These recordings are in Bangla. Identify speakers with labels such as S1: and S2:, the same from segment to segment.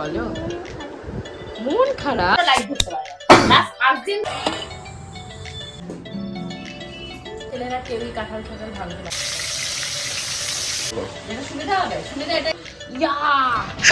S1: বলো। মন খারাপ। লাইট ধরতে পারে। লাস্ট পাঁচ দিন ছেলেরা কেউই কাঁঠাল ফাঠাল ভাঙতে না। সুবিধা হবে? সুবিধা এটা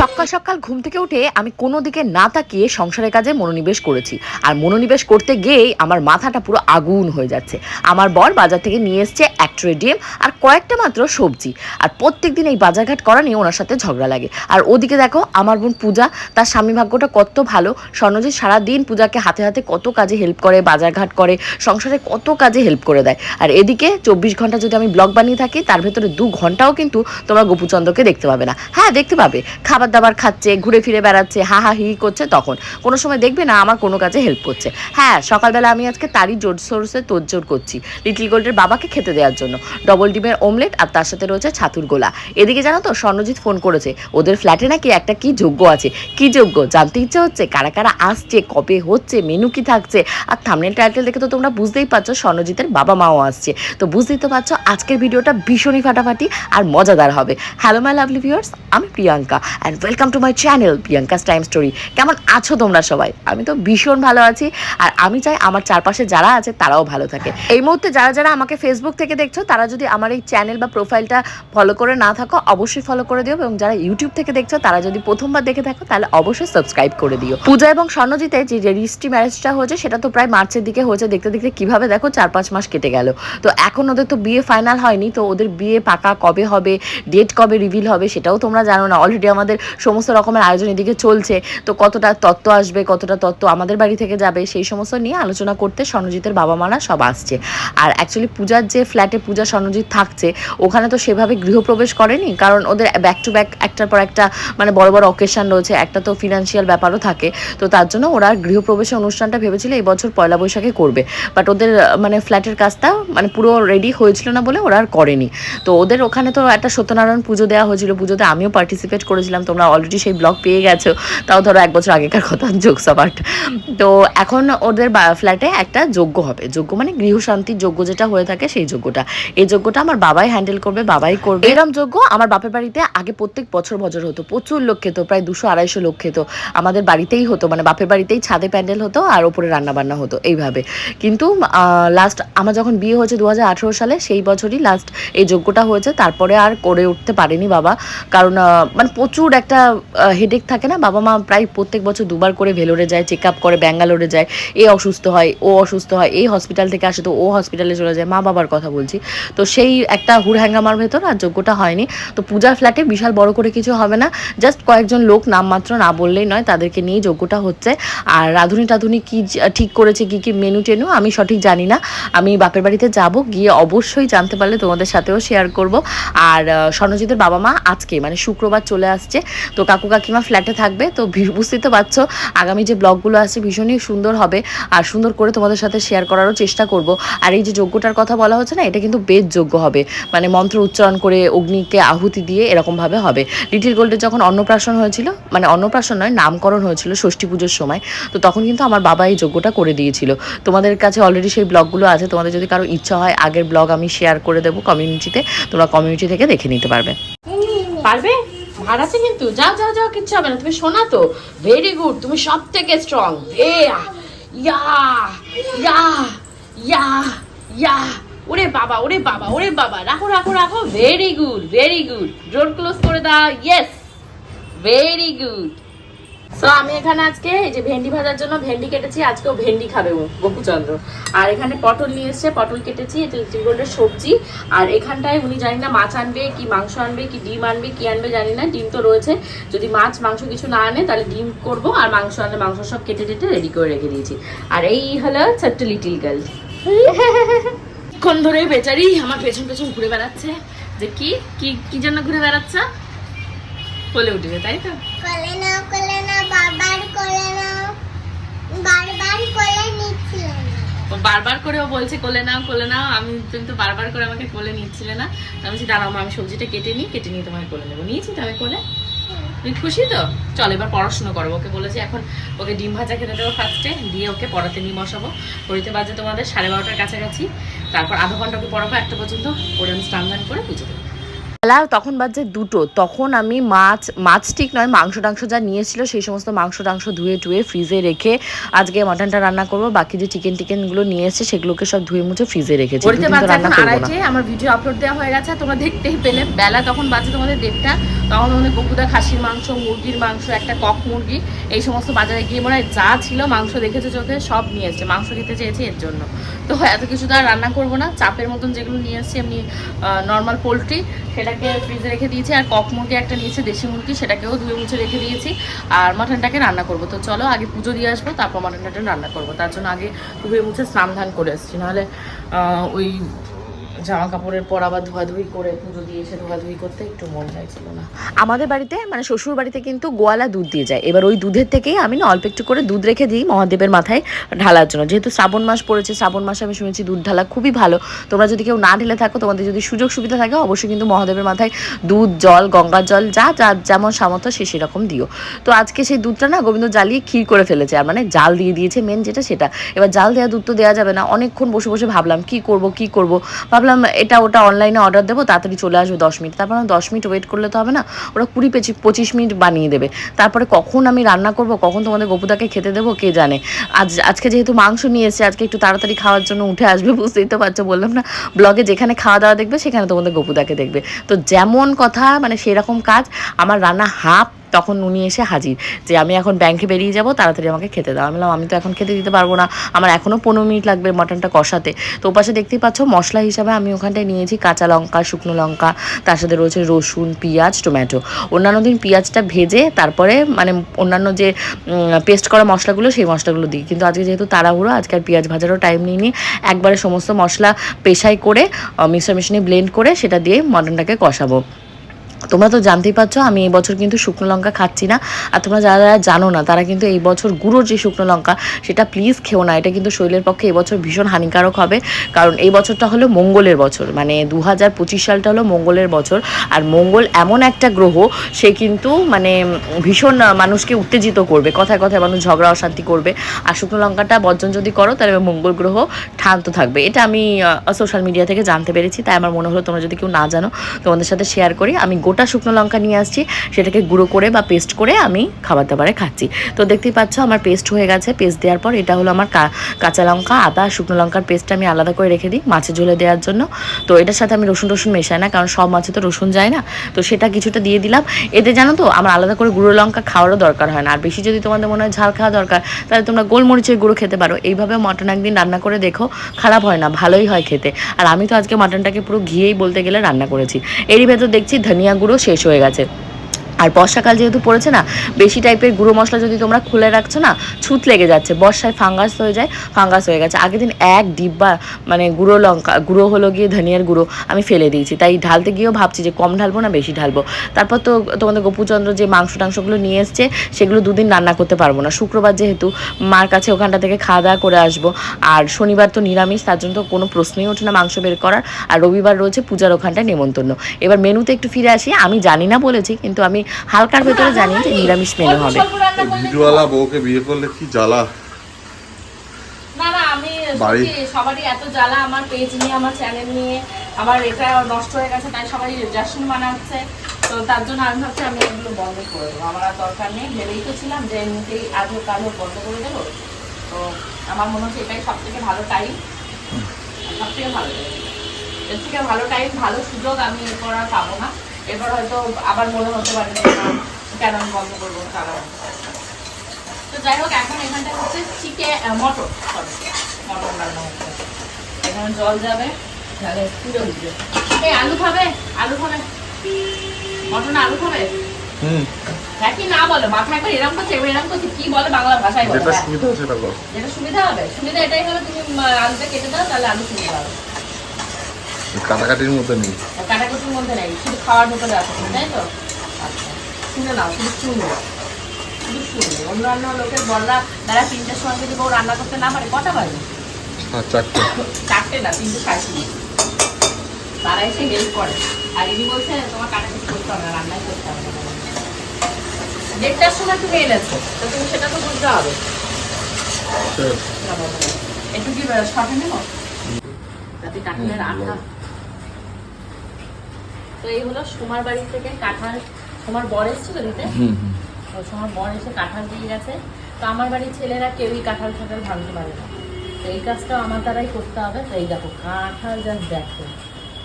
S2: সকাল সকাল ঘুম থেকে উঠে আমি কোনো দিকে না তাকিয়ে সংসারের কাজে মনোনিবেশ করেছি। আর মনোনিবেশ করতে গিয়েই আমার মাথাটা পুরো আগুন হয়ে যাচ্ছে। আমার বর বাজার থেকে নিয়ে এসছে এক ডিম আর কয়েকটা মাত্র সবজি। আর প্রত্যেক দিন এই বাজারঘাট করা নিয়ে ওনার সাথে ঝগড়া লাগে। আর ওদিকে দেখো, আমার বোন পূজা, তার স্বামী ভাগ্যটা কত ভালো। স্বর্ণজিৎ সারাদিন পূজাকে হাতে হাতে কত কাজে হেল্প করে, বাজারঘাট করে, সংসারে কত কাজে হেল্প করে দেয়। আর এদিকে চব্বিশ ঘণ্টা যদি আমি ব্লগ বানিয়ে থাকি, তার ভেতরে দু ঘন্টাও কিন্তু তোমরা গোপুচন্দ্রকে দেখতে পাবে না। হ্যাঁ দেখতে পাবে। খাবার দাবার খাচ্ছে, ঘুরে ফিরে বেড়াচ্ছে, হা হা, হি করছে তখন। কোনো সময় দেখবে না আমার কোনো কাজে হেল্প করছে। হ্যাঁ সকালবেলা আমি আজকে তারই জোর সোর্সে তোড়জোড় করছি। লিটল গোল্ডের বাবাকে খেতে দেওয়ার জন্য। ডবল ডিমের অমলেট আর তার সাথে রয়েছে ছাতুর গোলা। এদিকে জানো তো, স্বর্ণজিৎ ফোন করেছে, ওদের ফ্ল্যাটে নাকি একটা কি যোগ্য আছে? কি যোগ্য? জানতে ইচ্ছে হচ্ছে? কারা কারা আসছে? কবে হচ্ছে? মেনু কি থাকছে? আর থামনেল টাইটেল দেখে তো তোমরা বুঝতেই পারছ, স্বর্ণজিতের বাবা মাও আসছে। তো বুঝতেই তো পারছ, আজকের ভিডিওটা ভীষণই ফাটাফাটি আর মজাদার হবে। হ্যালো মাই লাভলি ভিউয়ার্স আমি Priyanka and welcome to my channel Priyanka's time story কেমন আছো তোমরা সবাই? আমি তো ভীষণ ভালো আছি আর আমি চাই আমার চারপাশে যারা আছে, তারাও ভালো থাকে। এই মুহূর্তে যারা যারা আমাকে ফেসবুক থেকে দেখছ, তারা যদি আমার এই চ্যানেল বা প্রোফাইলটা ফলো করে না থাকো, অবশ্যই ফলো করে দিও এবং যারা ইউটিউব থেকে দেখছ, তারা যদি প্রথমবার দেখে থাকো, তাহলে অবশ্যই সাবস্ক্রাইব করে দিও। পূজা এবং স্বর্ণজিতে যে রেজিস্ট্রি ম্যারেজটা হয়েছে, সেটা তো প্রায় মার্চের দিকে হয়েছে। দেখতে দেখতে কীভাবে দেখো, চার, পাঁচ মাস কেটে গেল। তো এখন ওদের তো বিয়ে ফাইনাল হয়নি, তো ওদের বিয়ে পাকা কবে হবে ডেট কবে রিভিল হবে সেটাও তোমরা জানো না। অলরেডি আমাদের সমস্ত রকমের আয়োজন এদিকে চলছে, তো কতটা তত্ত্ব আসবে, কতটা তত্ত্ব আমাদের বাড়ি থেকে যাবে, সেই সমস্ত নিয়ে আলোচনা করতে স্বর্ণজিতের বাবা মারা সব আসছে। আর অ্যাকচুয়ালি পূজার যে ফ্ল্যাটে পূজা স্বর্ণজিৎ থাকছে, ওখানে তো সেভাবে গৃহপ্রবেশ করেনি, কারণ ওদের ব্যাক টু ব্যাক একটার পর একটা মানে বড় বড় অকেশন রয়েছে, একটা তো ফিনান্সিয়াল ব্যাপারও থাকে, তো তার জন্য ওরা গৃহপ্রবেশের অনুষ্ঠানটা ভেবেছিল এই বছর পয়লা বৈশাখে করবে। বাট ওদের মানে ফ্ল্যাটের কাজটা মানে পুরো রেডি হয়েছিল না বলে ওরা আর করেনি। তো ওদের ওখানে তো একটা সত্যনারায়ণ পুজো দেওয়া হয়েছিল, পুজোতে আমিও পার্টিসিপেট করেছিলাম, তোমরা অলরেডি সেই ব্লগ পেয়ে গেছো। তাও ধরো এক বছর আগেকার কথা যোগ সাপাট তো এখন ওদের ফ্ল্যাটে একটা যজ্ঞ হবে। যজ্ঞ মানে গৃহশান্তির যজ্ঞ যেটা হয়ে থাকে সেই যজ্ঞটা। এই যজ্ঞটা আমার বাবাই হ্যান্ডেল করবে, বাবাই করবে। এরম যজ্ঞ আমার বাপের বাড়িতে আগে প্রত্যেক বছর বছর হতো। প্রচুর লোক খেত, প্রায় দুশো আড়াইশো লোক খেত। আমাদের বাড়িতেই হতো মানে বাপের বাড়িতেই ছাদে প্যান্ডেল হতো আর ওপরে রান্না বান্না হতো, এইভাবে। কিন্তু লাস্ট আমার যখন বিয়ে হয়েছে দু সালে সেই বছরই লাস্ট এই যজ্ঞটা হয়েছে। তারপরে আর করে উঠতে পারেনি বাবা। কারণ মানে প্রচুর একটা হেডেক থাকে না? বাবা মা প্রায় প্রত্যেক বছর দুবার করে ভেলোরে যায় চেক আপ করে, ব্যাঙ্গালোরে যায়। এ অসুস্থ হয়, ও অসুস্থ হয়, এই হসপিটাল থেকে আসে তো ও হসপিটালে চলে যায়। মা বাবার কথা বলছি। তো সেই একটা হুড়হ্যাঙ্গামার ভেতর আর যোগ্যটা হয়নি। তো পূজার ফ্ল্যাটে বিশাল বড় করে কিছু হবে না। জাস্ট কয়েকজন লোক নামমাত্র না বললেই নয়, তাদেরকে নিয়ে যোগ্যটা হচ্ছে। আর রাধুনি টাধুনি কী ঠিক করেছে, কি কি মেনু টেনু আমি সঠিক জানি না। আমি বাপের বাড়িতে যাব গিয়ে অবশ্যই জানতে পারলে তোমাদের সাথেও শেয়ার করব। আর স্বর্ণজিতের বাবা মা আজকে মানে শুক্রবার চলে আসছে। তো কাকু কাকিমা ফ্ল্যাটে থাকবে, তো বুঝতেই তো পারছ, আগামী যে ব্লগগুলো আছে ভীষণই সুন্দর হবে। আর সুন্দর করে তোমাদের সাথে শেয়ার করারও চেষ্টা করব। আর এই যে যজ্ঞটার কথা বলা হচ্ছে না, এটা কিন্তু বেদ যজ্ঞ হবে। মানে মন্ত্র উচ্চারণ করে অগ্নিকে আহুতি দিয়ে এরকমভাবে হবে। লিটিল গোল্ডের যখন অন্নপ্রাশন হয়েছিল মানে অন্নপ্রাশন নয়, নামকরণ হয়েছিল ষষ্ঠী পুজোর সময়, তো তখন কিন্তু আমার বাবা এই যজ্ঞটা করে দিয়েছিল। তোমাদের কাছে অলরেডি সেই ব্লগগুলো আছে, তোমাদের যদি কারও ইচ্ছা হয় আগের ব্লগ আমি শেয়ার করে দেবো কমিউনিটিতে তোমরা কমিউনিটি থেকে দেখে নিতে পারবে।
S1: পারবে? আছে কিন্তু। যাও যাও যাও, কিচ্ছু হবে না। তুমি শোনা তো। ভেরি গুড তুমি সব থেকে স্ট্রং ইয়া ইয়া ইয়া ইয়া ওরে বাবা ওরে বাবা ওরে বাবা। রাখো রাখো রাখো। Very good very good door close করে দাও। ইয়েস ভেরি গুড সো আমি এখানে আজকে এই যে ভেন্ডি ভাজার জন্য ভেন্ডি কেটেছি, আজকেও ভেন্ডি খাবে ও গোপুচন্দ্র। আর এখানে পটল নিয়ে এসছে, পটল কেটেছি, এটা লিটিল সবজি। আর এখানটায় উনি জানি না মাছ আনবে কি মাংস আনবে, কি ডিম আনবে, কি আনবে জানি না, ডিম তো রয়েছে। যদি মাছ, মাংস কিছু না আনে, তাহলে ডিম করব, আর মাংস আনলে মাংস সব কেটে টেটে রেডি করে রেখে দিয়েছি। আর এই হলো ছোট্ট লিটিল গার্ল কোন ধরে বেচারি আমার পেছন পেছন ঘুরে বেড়াচ্ছে। যে কি কি কি জন্য ঘুরে বেড়াচ্ছে? বলে উঠবে, তাই তো?
S3: কোলে নাও বারবার কোলে নাও বারবার কোলে নিচ্ছিল না।
S1: ও বারবার করে বলছে কোলে নাও কোলে নাও। আমি তুমি তো বারবার করে আমাকে কোলে নিচ্ছিলে না। আমি বলছি দাঁড়াও মা, আমি সবজিটা কেটে নিই কেটে নিয়ে তোমাকে কোলে নেব। নিয়েছি তো আমি কোলে তুমি খুশি তো? চল এবার পড়াশোনা করব ওকে বলেছি এখন ওকে ডিম ভাজা খেতে দেবো ফার্স্টে দিয়ে ওকে পড়াতে নিয়ে বসাবো। পড়িতে বাজে তোমাদের সাড়ে বারোটার কাছাকাছি। তারপর আধা ঘণ্টা ওকে পড়াবো একটা পর্যন্ত। পড়ে আমি স্নান দান করে পুজো দেবো।
S2: বেলা তখন বাজে দুটো। তখন আমি মাছ মাছ ঠিক নয় মাংস টাংস যা নিয়েছিল সেই সমস্ত মাংস টাংস ধুয়ে টুয়ে ফ্রিজে রেখে আজকে মাটনটা রান্না করব। বাকি যে চিকেন টিকেনগুলো নিয়ে এসেছে সেগুলোকে সব ধুয়ে মুছে ফ্রিজে রেখেছি। রান্না না।
S1: আমার ভিডিও আপলোড দেওয়া হয়ে গেছে তোমরা দেখতেই পেলে। বেলা তখন বাজে তোমাদের দেড়টা তখন তোমাদের গপুদা খাসির মাংস মুরগির মাংস একটা কক মুরগি এই সমস্ত বাজারে গিয়ে মনে হয় যা ছিল মাংস দেখেছে চোখে সব নিয়ে এসছে মাংস খেতে চেয়েছি এর জন্য। তো এত কিছু তো আর রান্না করব না চাপের মতন যেগুলো নিয়ে এসছি এমনি নর্মাল পোলট্রি সেটাকে ফ্রিজে রেখে দিয়েছি আর কক মুরগি একটা নিয়েছে, দেশি মুরগি, সেটাকেও ধুয়ে মুছে রেখে দিয়েছি। আর মাটনটাকে রান্না করব। তো চলো, আগে পুজো দিয়ে আসব, তারপর মাটনটা রান্না করব। তার জন্য আগে ধুয়ে মুছে স্নান ধান করে এসেছি নাহলে ওই জামা কাপড়ের পর আবার ধোয়াধুয়ি করে পুজো দিয়ে এসে ধোয়াধুয়ি করতে একটু মন চাইছিল না।
S2: আমাদের বাড়িতে মানে শ্বশুর বাড়িতে কিন্তু গোয়ালা দুধ দিয়ে যায়। এবার ওই দুধের থেকেই আমি না অল্প একটু করে দুধ রেখে দিই মহাদেবের মাথায় ঢালার জন্য। যেহেতু শ্রাবণ মাস পড়েছে, শ্রাবণ মাসে আমি শুনেছি দুধ ঢালা খুবই ভালো। তোমরা যদি কেউ না ঢেলে থাকো, তোমাদের যদি সুযোগ সুবিধা থাকে, অবশ্যই কিন্তু মহাদেবের মাথায় দুধ, জল, গঙ্গার জল, যা যা যেমন সামর্থ্য সে সেরকম দিও। তো আজকে সেই দুধটা না গোবিন্দ জ্বালিয়ে ক্ষীর করে ফেলেছে, আর মানে জাল দিয়ে দিয়েছে মেন যেটা সেটা। এবার জাল দেওয়া দুধ তো দেওয়া যাবে না। অনেকক্ষণ বসে বসে ভাবলাম, কি করব কি করব? ভাবলাম এটা ওটা অনলাইনে অর্ডার দেবো, তাড়াতাড়ি চলে আসবে দশ মিনিট। তারপর দশ মিনিট ওয়েট করলে তো হবে না, ওরা কুড়ি পঁচিশ পঁচিশ মিনিট বানিয়ে দেবে। তারপরে কখন আমি রান্না করব, কখন তোমাদের গপুদাকে খেতে দেবো, কে জানে? আজ, আজকে যেহেতু মাংস নিয়ে এসেছে, আজকে একটু তাড়াতাড়ি খাওয়ার জন্য উঠে আসবে, বুঝতেই তো পারছ, বললাম না ব্লগে যেখানে খাওয়া দাওয়া দেখবে, সেখানে তোমাদের গপুদাকে দেখবে। তো যেমন কথা মানে সেরকম কাজ, আমার রান্না হাফ তখন উনি এসে হাজির যে আমি এখন ব্যাংকে বেরিয়ে যাব, তাড়াতাড়ি আমাকে খেতে দাও। আমি বললাম, আমি তো এখন খেতে দিতে পারব না। আমার এখনও পনেরো মিনিট লাগবে মটনটা কষাতে। তো ওপাশে দেখতেই পাচ্ছ মশলা হিসাবে আমি ওখানটায় নিয়েছি কাঁচা লঙ্কা, শুকনো লঙ্কা, তার সাথে রয়েছে রসুন, পেঁয়াজ, টমেটো। অন্যান্য দিন পেঁয়াজটা ভেজে তারপরে মানে অন্যান্য যে পেস্ট করা মশলাগুলো, সেই মশলাগুলো দিই। কিন্তু আজকে যেহেতু তাড়াহুড়ো, আজকে আর পেঁয়াজ ভাজারও টাইম নিইনি একবারে সমস্ত মশলা পেশাই করে মিক্সার মেশিনে ব্লেন্ড করে সেটা দিয়ে মটনটাকে কষাবো। তোমরা তো জানতেই পারছ, আমি এই বছর কিন্তু শুকনো লঙ্কা খাচ্ছি না। আর তোমরা যারা যারা জানো না, তারা কিন্তু এই বছর গুঁড়োর যে শুকনো লঙ্কা, সেটা প্লিজ খেও না। এটা কিন্তু শরীরের পক্ষে এবছর ভীষণ হানিকারক হবে। কারণ এই বছরটা হলো মঙ্গলের বছর। মানে দু হাজার পঁচিশ সালটা হলো মঙ্গলের বছর। আর মঙ্গল এমন একটা গ্রহ, সে কিন্তু মানে ভীষণ মানুষকে উত্তেজিত করবে। কথায় কথায় মানুষ ঝগড়া, অশান্তি করবে। আর শুকনো লঙ্কাটা বর্জন যদি করো, তাহলে মঙ্গল গ্রহ ঠান্ত থাকবে। এটা আমি সোশ্যাল মিডিয়া থেকে জানতে পেরেছি। তাই আমার মনে হলো তোমরা যদি কেউ না জানো, তোমাদের সাথে শেয়ার করি। আমি গোটা শুকনো লঙ্কা নিয়ে আসছি, সেটাকে গুঁড়ো করে বা পেস্ট করে আমি খাবার দাবারে খাচ্ছি। তো দেখতেই পাচ্ছ আমার পেস্ট হয়ে গেছে। পেস্ট দেওয়ার পর এটা হলো আমার কাঁচা লঙ্কা, আদা, শুকনো লঙ্কার পেস্টটা আমি আলাদা করে রেখে দিই মাছে ঝোলে দেওয়ার জন্য। তো এটার সাথে আমি রসুন রসুন মেশাই না, কারণ সব মাছে তো রসুন যায় না। তো সেটা কিছুটা দিয়ে দিলাম। এতে জানো তো, আমার আলাদা করে গুঁড়ো লঙ্কা খাওয়ারও দরকার হয় না। আর বেশি যদি তোমাদের মনে হয় ঝাল খাওয়া দরকার, তাহলে তোমরা গোলমরিচের গুঁড়ো খেতে পারো। এইভাবে মটন একদিন রান্না করে দেখো, খারাপ হয় না, ভালোই হয় খেতে। আর আমি তো আজকে মটনটাকে পুরো ঘিয়েই বলতে গেলে রান্না করেছি। এরই ভেতর দেখছি ধনিয়া গুঁড়ো শেষ হয়ে গেছে। আর বর্ষাকাল যেহেতু পড়েছে না, বেশি টাইপের গুঁড়ো মশলা যদি তোমরা খুলে রাখছো না, ছুত লেগে যাচ্ছে, বর্ষায় ফাঙ্গাস হয়ে যায় ফাঙ্গাস হয়ে গেছে। আগের দিন এক ডিব্বা মানে গুঁড়ো লঙ্কা, গুঁড়ো হলো গিয়ে ধনিয়ার গুঁড়ো আমি ফেলে দিয়েছি। তাই ঢালতে গিয়েও ভাবছি যে কম ঢালবো না বেশি ঢালবো। তারপর তো তোমাদের গোপুচন্দ্র যে মাংস টাংসগুলো নিয়ে এসছে, সেগুলো দুদিন রান্না করতে পারব না। শুক্রবার যেহেতু মার কাছে ওখানটা থেকে খাওয়া দাওয়া করে আসব। আর শনিবার তো নিরামিষ, তার জন্য তো কোনো প্রশ্নই ওঠে না মাংস বের করার। আর রবিবার রয়েছে পূজার ওখানটায় নেমন্তন্ন। এবার মেনুতে একটু ফিরে আসি। আমি জানি না বলেছি, কিন্তু আমি হালকার ভেতরে জানি যে নিরামিষ মেনু হবে।
S4: বউকে বিয়ে করলে কি জ্বালা?
S1: না না আমি
S4: বাড়ি-
S1: সবারই এত জ্বালা আমার পেজ নিয়ে আমার চ্যানেল নিয়ে। আমার এটা নষ্ট হয়ে গেছে তাই সবাই জাসন মানাচ্ছে তো তার জন্য আমি ভাবছি আমি এগুলো বন্ধ করে দেবো। আমার আর দরকার নেই। ভেবেই তো ছিলাম যে এমনিতেই আজ হোক কাল হোক বন্ধ করে দেবো। তো আমার মনে হচ্ছে এটাই সব থেকে ভালো টাইম সব থেকে ভালো। এর থেকে ভালো টাইম ভালো সুযোগ আমি এরপর আর পাবো না। এরপর হয়তো আবার মনে হতে পারে কেন আমি বন্ধ করব তারা তো যাই হোক এখন এখানটা হচ্ছে চিকে মটর sorry, মটর রান্না হচ্ছে। এখানে জল যাবে তাহলে পুরো উঠবে এই আলু খাবে আলু খাবে। মটর না আলু খাবে?
S4: হুম।
S1: দেখি না বলে? মাথা একবার এরকম করছে এবার এরকম করছে কি বলে বাংলা ভাষায় বলে?
S4: যেটা
S1: হ্যাঁ।
S4: সুবিধা সেটা কর
S1: যেটা সুবিধা হবে সুবিধা এটাই হবে তুমি আলুটা কেটে দাও তাহলে আলু সুবিধা হবে।
S4: কাটাকাটির মধ্যে নেই।
S1: কাটাকুটির মধ্যে নেই শুধু খাওয়ার ভেতরে আছে তাই তো? আচ্ছা শুনে নাও শুধু শুনবে শুধু শুনবে অন্যান্য লোকের বলরা তারা তিনটের সময় যদি বউ রান্না করতে না পারে কটা বাজে?
S4: চারটে।
S1: চারটে না তিনটে সাড়ে তিনটে। তারা এসে হেল্প করে। আর ইনি বলছে তোমার কাটাকুটি করতে হবে না রান্নাই করতে হবে না। দেড়টার সময় তুমি এনেছো তো তুমি সেটা তো বুঝতে হবে। একটু কি শর্টে নেব? যাতে কাটলের আঠা তো এই হলো সোমার বাড়ি থেকে কাঁঠাল সোমার বর এসেছিল দিতে। তো সোমার বর এসে কাঁঠাল দিয়ে গেছে। তো আমার বাড়ির ছেলেরা কেউই কাঁঠাল ফাঁঠাল ভাঙতে পারে না। তো এই কাজটাও আমার দ্বারাই করতে হবে। তো এই দেখো কাঁঠাল জাস্ট দেখো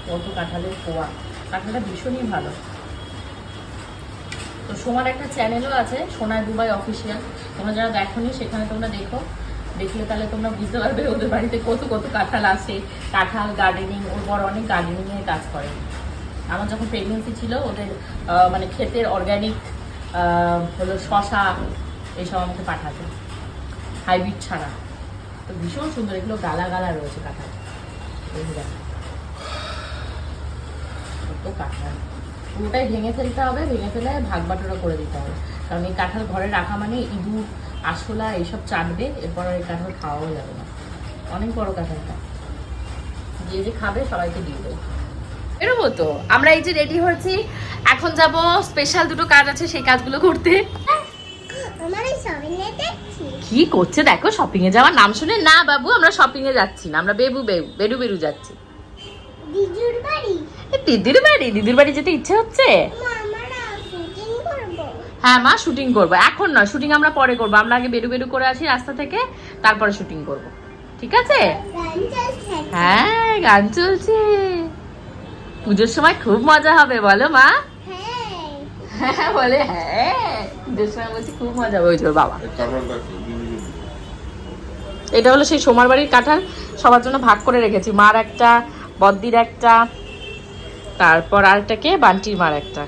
S1: কত কাঁঠালের কোয়া। কাঁঠালটা ভীষণই ভালো। তো সোমার একটা চ্যানেলও আছে সোনায় দুবাই অফিসিয়াল তোমরা যারা দেখোনি সেখানে তোমরা দেখো। দেখলে তাহলে তোমরা বুঝতে পারবে ওদের বাড়িতে কত কত কাঁঠাল আসে কাঁঠাল গার্ডেনিং ওর বড় অনেক গার্ডেনিং এর কাজ করে। আমার যখন প্রেগনেন্সি ছিল, ওদের মানে ক্ষেতের অর্গ্যানিক হলো শশা এইসব আমাকে পাঠাতো। হাইব্রিড ছাড়া। তো ভীষণ সুন্দর, এগুলো গালা গালা রয়েছে কাঁঠাল। কাঁঠাল। পুরোটাই ভেঙে ফেলতে হবে, ভেঙে ফেলে ভাগ বাটোরা করে দিতে হবে। কারণ এই কাঁঠাল ঘরে রাখা মানে ইঁদুর আশোলা এইসব চাটবে, এরপর এই কাঁঠাল খাওয়াও যাবে না। অনেক বড় কাঁঠালটা। যে যে খাবে, সবাইকে দিয়ে দেবো।
S2: এরকম তো আমরা এই যে রেডি হচ্ছি এখন যাব স্পেশাল দুটো কাজ আছে সেই কাজগুলো করতে। কি করছে দেখো শপিং এ যাওয়ার নাম শুনে না বাবু আমরা শপিং এ যাচ্ছি না আমরা বেবু বেবু বেরু বেরু যাচ্ছি।
S3: বাড়ি?
S2: দিদির বাড়ি? দিদির বাড়ি যেতে ইচ্ছে হচ্ছে? হ্যাঁ মা শুটিং করব। এখন নয় শুটিং আমরা পরে করব। আমরা আগে বেরু বেরু করে আসি রাস্তা থেকে তারপরে শুটিং করব। ঠিক আছে? হ্যাঁ গান চলছে। পুজোর সময় খুব মজা হবে বলো মা।
S3: হ্যাঁ।
S2: হ্যাঁ বলে হ্যাঁ পুজোর সময় বলছি খুব মজা হবে। ওই বাবা।
S4: কি?
S2: এটা হলো সেই সোমার বাড়ির কাঁঠাল। সবার জন্য ভাগ করে রেখেছি। মার একটা বদ্দির একটা তারপর আরেকটাকে বান্টির মার একটা।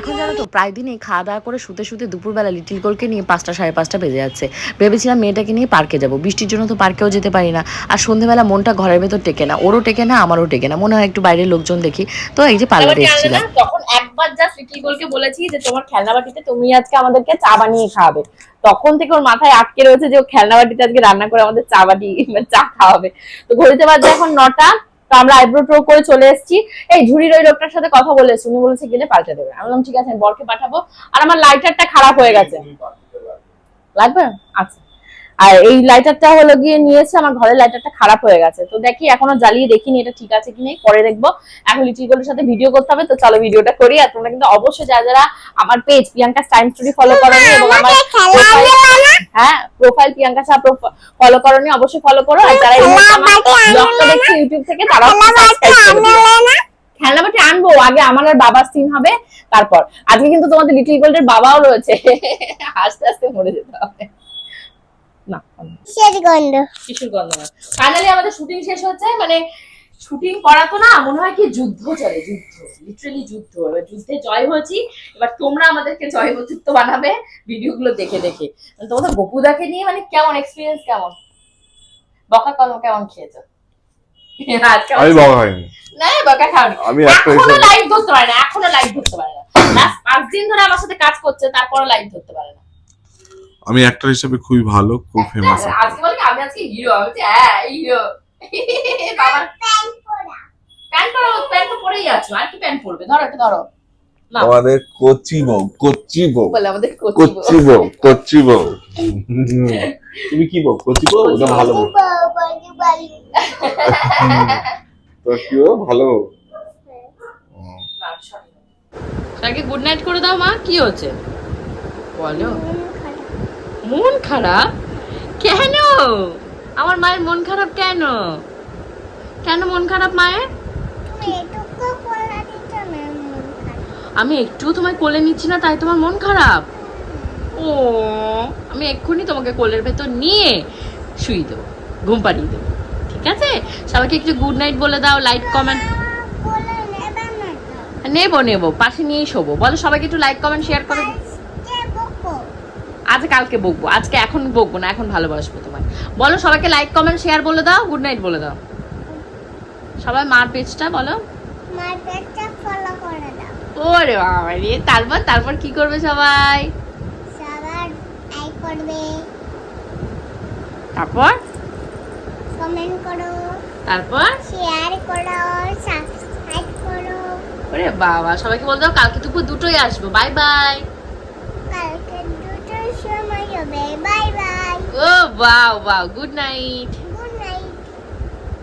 S2: এখন জানো তো প্রায় দিনই খাওয়া দাওয়া করে শুতে শুতে দুপুরবেলা লিটিল গোলকে নিয়ে পাঁচটা সাড়ে পাঁচটা বেজে যাচ্ছে। ভেবেছিলাম মেয়েটাকে নিয়ে পার্কে যাব। বৃষ্টির জন্য তো পার্কেও যেতে পারি না। আর সন্ধ্যেবেলা মনটা ঘরের ভেতর টেকে না। ওরও টেকে না আমারও টেকে না। মনে হয় একটু বাইরের লোকজন দেখি। তো এই যে পার্লারে এসেছিলাম।
S1: তখন একবার জাস্ট লিটিল গোলকে বলেছি যে তোমার খেলনা বাটিতে তুমি আজকে আমাদেরকে চা বানিয়ে খাওয়াবে। তখন থেকে ওর মাথায় আটকে রয়েছে যে ও খেলনা বাটিতে আজকে রান্না করে আমাদের চা বাটি মানে চা খাওয়াবে। তো ঘড়িতে বাজে এখন নটা। তো আমরা আইব্রো ট্রো করে চলে এসেছি। এই ঝুড়ির ওই লোকটার সাথে কথা বলেছি উনি বলেছে গেলে পাল্টে দেবে। আমি বললাম ঠিক আছে বরকে পাঠাবো। আর আমার লাইটারটা খারাপ হয়ে গেছে। লাগবে? আচ্ছা। আর এই লাইটারটা হলো গিয়ে নিয়েছে আমার ঘরের লাইটারটা খারাপ হয়ে গেছে। তো দেখি এখনও জ্বালিয়ে দেখিনি এটা ঠিক আছে কি নেই পরে দেখব। এখন লিচিগুলোর সাথে ভিডিও করতে হবে তো চলো ভিডিওটা করি। আর তোমরা কিন্তু অবশ্যই যারা যারা আমার page Priyanka time story follow করনি এবং আমার হ্যাঁ প্রোফাইল প্রিয়াঙ্কা শাহ ফলো করনি অবশ্যই ফলো করো। আর যারা ব্লগটা দেখছে ইউটিউব থেকে তারাও সাবস্ক্রাইব করে খেলনা বাটি আনব আগে আমার আর বাবার সিন হবে তারপর। আজকে কিন্তু তোমাদের লিটল গোল্ডের বাবাও রয়েছে। আস্তে আস্তে মরে যেতে হবে। না ফাইনালি আমাদের শুটিং শেষ হচ্ছে মানে শুটিং করা তো না মনে হয় কি যুদ্ধ চলে যুদ্ধ লিটারালি যুদ্ধ। এবার যুদ্ধে জয় হয়েছি এবার তোমরা আমাদেরকে জয় বতুত্ব বানাবে ভিডিও গুলো দেখে দেখে। মানে তোমাদের গপুদাকে নিয়ে মানে কেমন এক্সপিরিয়েন্স কেমন? বকা কম কেমন খেয়েছো?
S4: আমি হয়নি
S1: না বকা খাওনি।
S4: আমি এখনও
S1: লাইভ ধরতে পারে না এখনও লাইভ ধরতে পারে না। লাস্ট পাঁচ দিন ধরে আমার সাথে কাজ করছে তারপরে লাইভ ধরতে পারে না।
S4: আমি অ্যাক্টর হিসেবে খুবই ভালো খুব ফেমাস
S1: আজকে বলে আমি আজকে হিরো আমি হ্যাঁ হিরো বাবার
S3: প্যান্ট পরা
S1: প্যান্ট পরা প্যান্ট তো পরেই আছো আর কি প্যান্ট পরবে? ধরো একটু ধরো।
S4: আমাদের কচি বউ কচি বউ।
S1: বলে আমাদের কচি
S4: বউ। কচি বউ তুমি কি বউ? কচি বউ? না ভালো বউ। তো কি বউ ভালো
S2: তাকে গুড নাইট করে দাও মা। কি হচ্ছে বলো। মন খারাপ? কেন? আমার মায়ের মন খারাপ কেন? কেন মন খারাপ মায়ের? আমি একটু তোমায় কোলে নিচ্ছি না তাই তোমার মন খারাপ? ও আমি এক্ষুনি তোমাকে কোলের ভেতর নিয়ে শুই দেবো ঘুম পাড়িয়ে দেবো ঠিক আছে? সবাইকে একটু গুড নাইট বলে দাও লাইক কমেন্ট
S3: নেবে
S2: নেব পাশে নিয়েই শোবো। বলো সবাইকে একটু লাইক কমেন্ট শেয়ার করো। আজ কালকে বকবো আজকে এখন বকবো না এখন ভালোবাসবো তোমায়। বলো সবাইকে লাইক কমেন্ট শেয়ার বলে দাও গুড নাইট বলে দাও। সবাই মার পেজটা বলো।
S3: মার পেটটা ফলো করে দাও।
S2: ওরে বাবা রে তারপর তারপর কি করবে সবাই?
S3: সবার লাইক করবে।
S2: তারপর?
S3: কমেন্ট করো।
S2: তারপর?
S3: শেয়ার করো সাবস্ক্রাইব করো।
S2: ওরে বাবা সবাইকে বলে দাও কালকে দুপুর দুটোই আসব বাই বাই
S3: কালকে দুটোর সময় হবে বাই বাই
S2: ও বাও বাও গুড নাইট